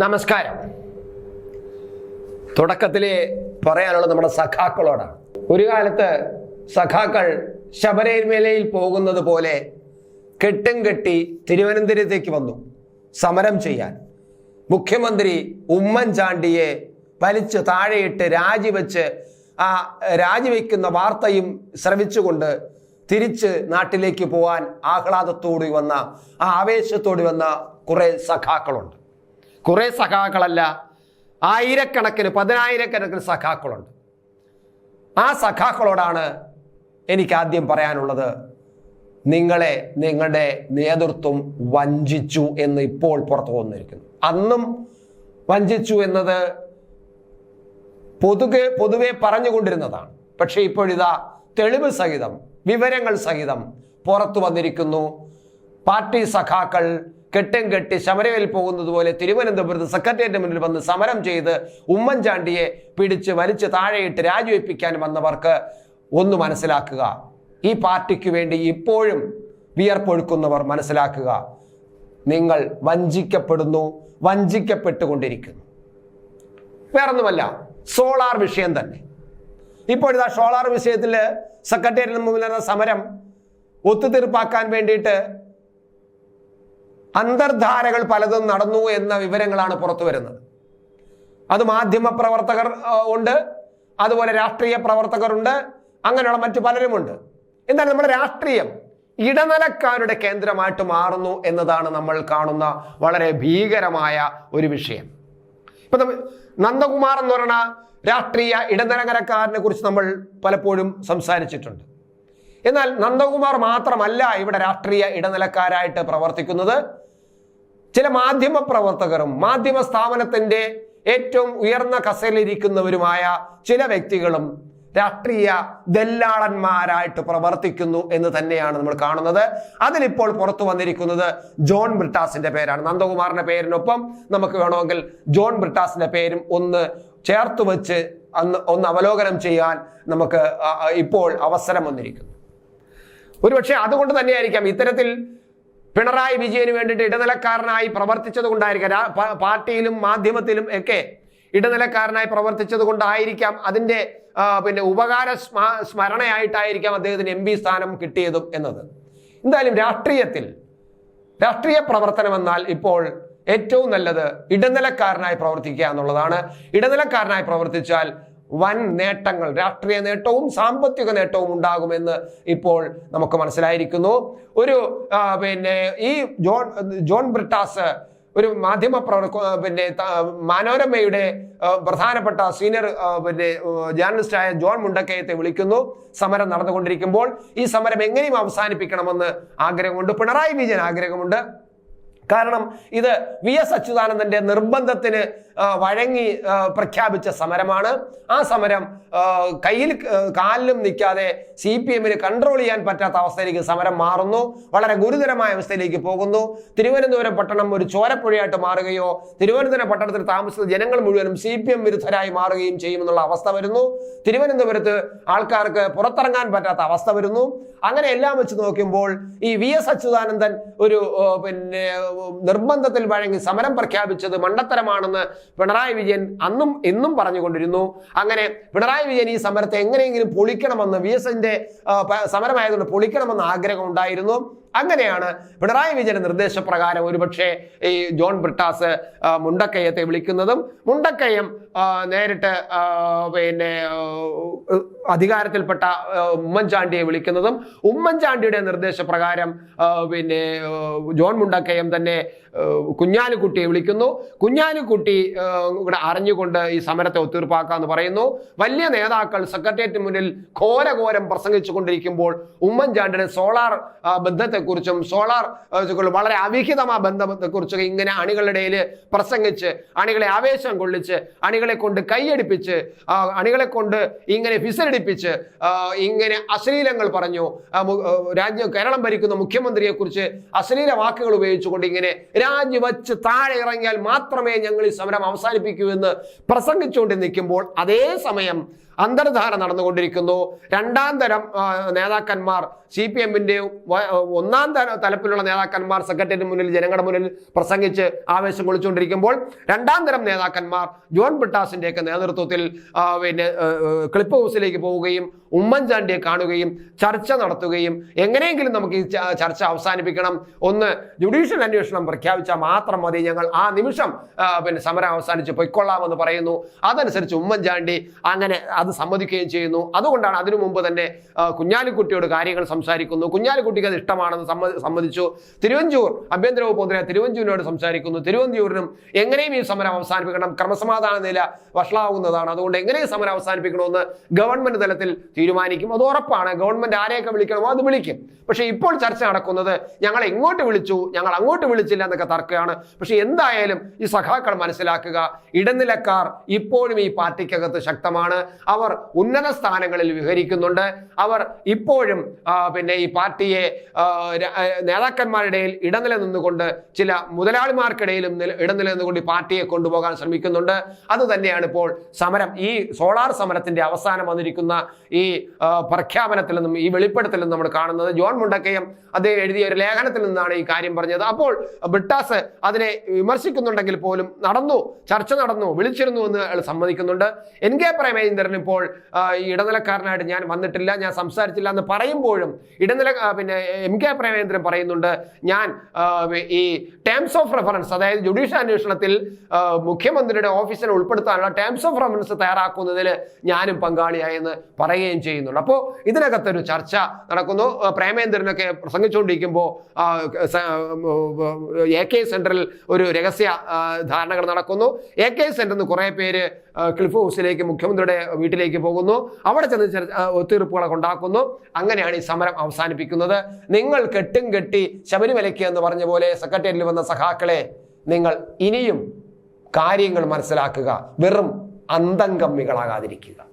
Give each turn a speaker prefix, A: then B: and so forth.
A: നമസ്കാരം. തുടക്കത്തിൽ പറയാനുള്ളത് നമ്മുടെ സഖാക്കളോടാണ് ഒരു കാലത്ത് സഖാക്കൾ ശബരിമലയിൽ പോകുന്നത് പോലെ കെട്ടും കെട്ടി തിരുവനന്തപുരത്തേക്ക് വന്നു സമരം ചെയ്യാൻ. മുഖ്യമന്ത്രി ഉമ്മൻചാണ്ടിയെ വലിച്ചു താഴെയിട്ട് രാജിവെച്ച് ആ രാജിവെക്കുന്ന വാർത്തയും ശ്രമിച്ചുകൊണ്ട് തിരിച്ച് നാട്ടിലേക്ക് പോകാൻ ആഹ്ലാദത്തോടി വന്ന ആ ആവേശത്തോടി വന്ന കുറേ സഖാക്കളുണ്ട്. കുറേ സഖാക്കളല്ല ആയിരക്കണക്കിന് പതിനായിരക്കണക്കിന് സഖാക്കളുണ്ട്. ആ സഖാക്കളോടാണ് എനിക്ക് ആദ്യം പറയാനുള്ളത് നിങ്ങളെ നിങ്ങളുടെ നേതൃത്വം വഞ്ചിച്ചു എന്ന് ഇപ്പോൾ പുറത്തു വന്നിരിക്കുന്നു. അന്നും വഞ്ചിച്ചു എന്നത് പൊതുവെ പൊതുവെ പറഞ്ഞുകൊണ്ടിരുന്നതാണ്. പക്ഷേ ഇപ്പോഴിതാ തെളിവ് സഹിതം വിവരങ്ങൾ സഹിതം പുറത്തു വന്നിരിക്കുന്നു. പാർട്ടി സഖാക്കൾ കെട്ടും കെട്ടി ശബരിമലയിൽ പോകുന്നത് പോലെ തിരുവനന്തപുരത്ത് സെക്രട്ടേറിയറ്റ് മുന്നിൽ വന്ന് സമരം ചെയ്ത് ഉമ്മൻചാണ്ടിയെ പിടിച്ച് വലിച്ച് താഴെയിട്ട് രാജിവെപ്പിക്കാൻ വന്നവർക്ക് ഒന്ന് മനസ്സിലാക്കുക. ഈ പാർട്ടിക്ക് വേണ്ടി ഇപ്പോഴും വിയർപ്പൊഴുക്കുന്നവർ മനസ്സിലാക്കുക. നിങ്ങൾ വഞ്ചിക്കപ്പെടുന്നു വഞ്ചിക്കപ്പെട്ടുകൊണ്ടിരിക്കുന്നു. വേറൊന്നുമല്ല സോളാർ വിഷയം തന്നെ. ഇപ്പോഴിതാ സോളാർ വിഷയത്തിൽ സെക്രട്ടേറിയറ്റിന് മുമ്പിൽ നടന്ന സമരം ഒത്തുതീർപ്പാക്കാൻ വേണ്ടിയിട്ട് അന്തർധാരകൾ പലതും നടന്നു എന്ന വിവരങ്ങളാണ് പുറത്തു വരുന്നത്. അത് മാധ്യമ പ്രവർത്തകർ ഉണ്ട്. അതുപോലെ രാഷ്ട്രീയ പ്രവർത്തകരുണ്ട്. അങ്ങനെയുള്ള മറ്റു പലരുമുണ്ട്. എന്നാൽ നമ്മുടെ രാഷ്ട്രീയം ഇടനിലക്കാരുടെ കേന്ദ്രമായിട്ട് മാറുന്നു എന്നതാണ് നമ്മൾ കാണുന്ന വളരെ ഭീകരമായ ഒരു വിഷയം. ഇപ്പൊ നന്ദകുമാർ എന്ന് പറയുന്ന രാഷ്ട്രീയ ഇടനിലകരക്കാരനെ കുറിച്ച് നമ്മൾ പലപ്പോഴും സംസാരിച്ചിട്ടുണ്ട്. എന്നാൽ നന്ദകുമാർ മാത്രമല്ല ഇവിടെ രാഷ്ട്രീയ ഇടനിലക്കാരായിട്ട് പ്രവർത്തിക്കുന്നത്. ചില മാധ്യമ പ്രവർത്തകരും മാധ്യമ സ്ഥാപനത്തിന്റെ ഏറ്റവും ഉയർന്ന കസയിലിരിക്കുന്നവരുമായ ചില വ്യക്തികളും രാഷ്ട്രീയ ദല്ലാളന്മാരായിട്ട് പ്രവർത്തിക്കുന്നു എന്ന് തന്നെയാണ് നമ്മൾ കാണുന്നത്. അതിലിപ്പോൾ പുറത്തു വന്നിരിക്കുന്നത് ജോൺ ബ്രിട്ടാസിന്റെ പേരാണ്. നന്ദകുമാറിന്റെ പേരിനൊപ്പം നമുക്ക് വേണമെങ്കിൽ ജോൺ ബ്രിട്ടാസിന്റെ പേരും ഒന്ന് ചേർത്ത് വെച്ച് അന്ന് ഒന്ന് അവലോകനം ചെയ്യാൻ നമുക്ക് ഇപ്പോൾ അവസരം വന്നിരിക്കുന്നു. ഒരുപക്ഷെ അതുകൊണ്ട് തന്നെയായിരിക്കാം ഇത്തരത്തിൽ പിണറായി വിജയന് വേണ്ടിയിട്ട് ഇടനിലക്കാരനായി പ്രവർത്തിച്ചത് കൊണ്ടായിരിക്കാം പാർട്ടിയിലും മാധ്യമത്തിലും ഒക്കെ ഇടനിലക്കാരനായി പ്രവർത്തിച്ചത് കൊണ്ടായിരിക്കാം അതിന്റെ പിന്നെ ഉപകാര സ്മ- സ്മരണയായിട്ടായിരിക്കാം അദ്ദേഹത്തിന് എം സ്ഥാനം കിട്ടിയതും എന്നത്. എന്തായാലും രാഷ്ട്രീയത്തിൽ രാഷ്ട്രീയ പ്രവർത്തനം എന്നാൽ ഇപ്പോൾ ഏറ്റവും നല്ലത് ഇടനിലക്കാരനായി പ്രവർത്തിക്കുക എന്നുള്ളതാണ്. ഇടനിലക്കാരനായി പ്രവർത്തിച്ചാൽ വൻ നേട്ടങ്ങൾ രാഷ്ട്രീയ നേട്ടവും സാമ്പത്തിക നേട്ടവും ഉണ്ടാകുമെന്ന് ഇപ്പോൾ നമുക്ക് മനസ്സിലായിരിക്കുന്നു. ഒരു പിന്നെ ഈ ജോൺ ജോൺ ബ്രിട്ടാസ് ഒരു മാധ്യമ പ്രവർത്ത പിന്നെ മനോരമയുടെ പ്രധാനപ്പെട്ട സീനിയർ പിന്നെ ജേർണലിസ്റ്റായ ജോൺ മുണ്ടക്കയത്തെ വിളിക്കുന്നു. സമരം നടന്നുകൊണ്ടിരിക്കുമ്പോൾ ഈ സമരം എങ്ങനെയും അവസാനിപ്പിക്കണമെന്ന് ആഗ്രഹമുണ്ട്. പിണറായി വിജയൻ ആഗ്രഹമുണ്ട്. കാരണം ഇത് വി എസ് അച്യുതാനന്ദന്റെ നിർബന്ധത്തിന് വഴങ്ങി പ്രഖ്യാപിച്ച സമരമാണ്. ആ സമരം കയ്യിൽ കാലിലും നിൽക്കാതെ സി പി എമ്മിന് കൺട്രോൾ ചെയ്യാൻ പറ്റാത്ത അവസ്ഥയിലേക്ക് സമരം മാറുന്നു. വളരെ ഗുരുതരമായ അവസ്ഥയിലേക്ക് പോകുന്നു. തിരുവനന്തപുരം പട്ടണം ഒരു ചോരപ്പുഴയായിട്ട് മാറുകയോ തിരുവനന്തപുരം പട്ടണത്തിൽ താമസിക്കുന്ന ജനങ്ങൾ മുഴുവനും സി പി എം വിരുദ്ധരായി മാറുകയും ചെയ്യുമെന്നുള്ള അവസ്ഥ വരുന്നു. തിരുവനന്തപുരത്ത് ആൾക്കാർക്ക് പുറത്തിറങ്ങാൻ പറ്റാത്ത അവസ്ഥ വരുന്നു. അങ്ങനെ എല്ലാം വെച്ച് നോക്കുമ്പോൾ ഈ വി എസ് അച്യുതാനന്ദൻ ഒരു പിന്നെ നിർബന്ധത്തിൽ വഴങ്ങി സമരം പ്രഖ്യാപിച്ചത് മണ്ടത്തരമാണെന്ന് പിണറായി വിജയൻ അന്നും എന്നും പറഞ്ഞുകൊണ്ടിരുന്നു. അങ്ങനെ പിണറായി വിജയൻ ഈ സമരത്തെ എങ്ങനെയെങ്കിലും പൊളിക്കണമെന്ന് വി എസിന്റെ സമരമായതുകൊണ്ട് പൊളിക്കണമെന്ന് ആഗ്രഹം ഉണ്ടായിരുന്നു. അങ്ങനെയാണ് പിണറായി വിജയന്റെ നിർദ്ദേശപ്രകാരം ഒരുപക്ഷെ ഈ ജോൺ ബ്രിട്ടാസ് മുണ്ടക്കയ്യത്തെ വിളിക്കുന്നതും. മുണ്ടക്കയ്യം നേരിട്ട് പിന്നെ അധികാരത്തിൽപ്പെട്ട ഉമ്മൻചാണ്ടിയെ വിളിക്കുന്നതും. ഉമ്മൻചാണ്ടിയുടെ നിർദ്ദേശപ്രകാരം പിന്നെ ജോൺ മുണ്ടക്കയം തന്നെ കുഞ്ഞാലിക്കുട്ടിയെ വിളിക്കുന്നു. കുഞ്ഞാലിക്കുട്ടി ഇവിടെ അറിഞ്ഞുകൊണ്ട് ഈ സമരത്തെ ഒത്തീർപ്പാക്കാന്ന് പറയുന്നു. വലിയ നേതാക്കൾ സെക്രട്ടേറിയറ്റ് മുന്നിൽ ഘോരഘോരം പ്രസംഗിച്ചു കൊണ്ടിരിക്കുമ്പോൾ ഉമ്മൻചാണ്ടിന് സോളാർ ബന്ധത്തെക്കുറിച്ചും സോളാർ വളരെ അവിഹിതമായ ബന്ധത്തെക്കുറിച്ചും ഇങ്ങനെ അണികളുടെ പ്രസംഗിച്ച് അണികളെ ആവേശം കൊള്ളിച്ച് അണികളെ കൊണ്ട് കൈയടിപ്പിച്ച് അണികളെ കൊണ്ട് ഇങ്ങനെ ഫിസലടിപ്പിച്ച് ഇങ്ങനെ അശ്ലീലങ്ങൾ പറഞ്ഞു. രാജ്യം കേരളം ഭരിക്കുന്ന മുഖ്യമന്ത്രിയെ കുറിച്ച് അശ്ലീല വാക്കുകൾ ഉപയോഗിച്ചുകൊണ്ട് ഇങ്ങനെ രാജിവെച്ച് താഴെ ഇറങ്ങിയാൽ മാത്രമേ ഞങ്ങൾ ഈ സമരം അവസാനിപ്പിക്കൂ എന്ന് പ്രസംഗിച്ചുകൊണ്ട് നിൽക്കുമ്പോൾ അതേ സമയം അന്തർധാര നടന്നുകൊണ്ടിരിക്കുന്നു. രണ്ടാം തരം നേതാക്കന്മാർ സി പി എമ്മിന്റെ ഒന്നാം തര തലപ്പിലുള്ള നേതാക്കന്മാർ സെക്രട്ടറിയുടെ മുന്നിൽ ജനങ്ങളുടെ മുന്നിൽ പ്രസംഗിച്ച് ആവേശം കൊളിച്ചുകൊണ്ടിരിക്കുമ്പോൾ രണ്ടാം തരം നേതാക്കന്മാർ ജോൺ ബിട്ടാസിന്റെയൊക്കെ നേതൃത്വത്തിൽ പിന്നെ ക്ലിപ്പ് ഹൗസിലേക്ക് പോവുകയും ഉമ്മൻചാണ്ടിയെ കാണുകയും ചർച്ച നടത്തുകയും എങ്ങനെയെങ്കിലും നമുക്ക് ഈ ചർച്ച അവസാനിപ്പിക്കണം. ഒന്ന് ജുഡീഷ്യൽ അന്വേഷണം പ്രഖ്യാപിച്ചാൽ മാത്രം മതി ഞങ്ങൾ ആ നിമിഷം പിന്നെ സമരം അവസാനിച്ച് പൊയ്ക്കൊള്ളാമെന്ന് പറയുന്നു. അതനുസരിച്ച് ഉമ്മൻചാണ്ടി അങ്ങനെ അത് സമ്മതിക്കുകയും ചെയ്യുന്നു. അതുകൊണ്ടാണ് അതിനു മുമ്പ് തന്നെ കുഞ്ഞാലിക്കുട്ടിയോട് കാര്യങ്ങൾ സംസാരിക്കുന്നു. കുഞ്ഞാലിക്കുട്ടിക്ക് അത് ഇഷ്ടമാണെന്ന് സമ്മതിച്ചു. തിരുവഞ്ചൂർ ആഭ്യന്തര വകുപ്പ് മന്ത്രി തിരുവഞ്ചൂരിനോട് സംസാരിക്കുന്നു. തിരുവഞ്ചൂരിനും എങ്ങനെയും ഈ സമരം അവസാനിപ്പിക്കണം. ക്രമസമാധാന നില വഷളാവുന്നതാണ്. അതുകൊണ്ട് എങ്ങനെയും സമരം അവസാനിപ്പിക്കണമെന്ന് ഗവൺമെന്റ് തലത്തിൽ തീരുമാനിക്കും. അത് ഉറപ്പാണ്. ഗവൺമെന്റ് ആരെയൊക്കെ വിളിക്കണമോ അത് വിളിക്കും. പക്ഷേ ഇപ്പോൾ ചർച്ച നടക്കുന്നത് ഞങ്ങൾ എങ്ങോട്ട് വിളിച്ചു ഞങ്ങൾ അങ്ങോട്ട് വിളിച്ചില്ല എന്നൊക്കെ തർക്കമാണ്. പക്ഷേ എന്തായാലും ഈ സഖാക്കൾ മനസ്സിലാക്കുക ഇടനിലക്കാർ ഇപ്പോഴും ഈ പാർട്ടിക്കകത്ത് ശക്തമാണ്. അവർ ഉന്നത സ്ഥാനങ്ങളിൽ വിഹരിക്കുന്നുണ്ട്. അവർ ഇപ്പോഴും പിന്നെ ഈ പാർട്ടിയെ നേതാക്കന്മാരുടെ ഇടനില നിന്നുകൊണ്ട് ചില മുതലാളിമാർക്കിടയിലും നില- ഇടനില നിന്നുകൊണ്ട് ഈ പാർട്ടിയെ കൊണ്ടുപോകാൻ ശ്രമിക്കുന്നുണ്ട്. അത് തന്നെയാണ് ഇപ്പോൾ സമരം. ഈ സോളാർ സമരത്തിന്റെ അവസാനം വന്നിരിക്കുന്ന ഈ പ്രഖ്യാപനത്തിൽ നിന്നും ഈ വെളിപ്പെടുത്തൽ നിന്നും നമ്മൾ കാണുന്നത് ജോൺ മുണ്ടക്കയം അദ്ദേഹം എഴുതിയ ഒരു ലേഖനത്തിൽ നിന്നാണ് ഈ കാര്യം പറഞ്ഞത്. അപ്പോൾ ബ്രിട്ടാസ് അതിനെ വിമർശിക്കുന്നുണ്ടെങ്കിൽ പോലും നടന്നു. ചർച്ച നടന്നു വിളിച്ചിരുന്നു എന്ന് അയാൾ സമ്മതിക്കുന്നുണ്ട്. എൻ കെ പ്രേമേന്ദ്രൻ ഇപ്പോൾ ഇടനിലക്കാരനായിട്ട് ഞാൻ വന്നിട്ടില്ല ഞാൻ സംസാരിച്ചില്ല എന്ന് പറയുമ്പോഴും ഇടനില പിന്നെ എം കെ പ്രേമേന്ദ്രൻ പറയുന്നുണ്ട് ഞാൻ ഈ ടേംസ് ഓഫ് റെഫറൻസ് അതായത് ജുഡീഷ്യൽ അന്വേഷണത്തിൽ മുഖ്യമന്ത്രിയുടെ ഓഫീസിനെ ഉൾപ്പെടുത്താനുള്ള ടേംസ് ഓഫ് റെഫറൻസ് തയ്യാറാക്കുന്നതിൽ ഞാനും പങ്കാളിയായെന്ന് പറയുകയും ചെയ്യുന്നുണ്ട്. അപ്പോൾ ഇതിനകത്തൊരു ചർച്ച നടക്കുന്നു. പ്രേമേന്ദ്രനൊക്കെ പ്രസംഗിച്ചുകൊണ്ടിരിക്കുമ്പോൾ എ കെ സെന്ററിൽ ഒരു രഹസ്യ ധാരണകൾ നടക്കുന്നു. എ കെ സെന്റർ നിന്ന് കുറേ പേര് ക്ലിഫ് ഹൗസിലേക്ക് മുഖ്യമന്ത്രിയുടെ വീട്ടിലേക്ക് പോകുന്നു. അവിടെ ചെന്ന് ഒത്തുതീർപ്പുകളൊക്കെ ഉണ്ടാക്കുന്നു. അങ്ങനെയാണ് ഈ സമരം അവസാനിപ്പിക്കുന്നത്. നിങ്ങൾ കെട്ടും കെട്ടി ശബരിമലയ്ക്ക് എന്ന് പറഞ്ഞ പോലെ സെക്രട്ടേറിയറ്റിൽ വന്ന സഖാക്കളെ നിങ്ങൾ ഇനിയും കാര്യങ്ങൾ മനസ്സിലാക്കുക. വെറും അന്തംഗമ്മികളാകാതിരിക്കുക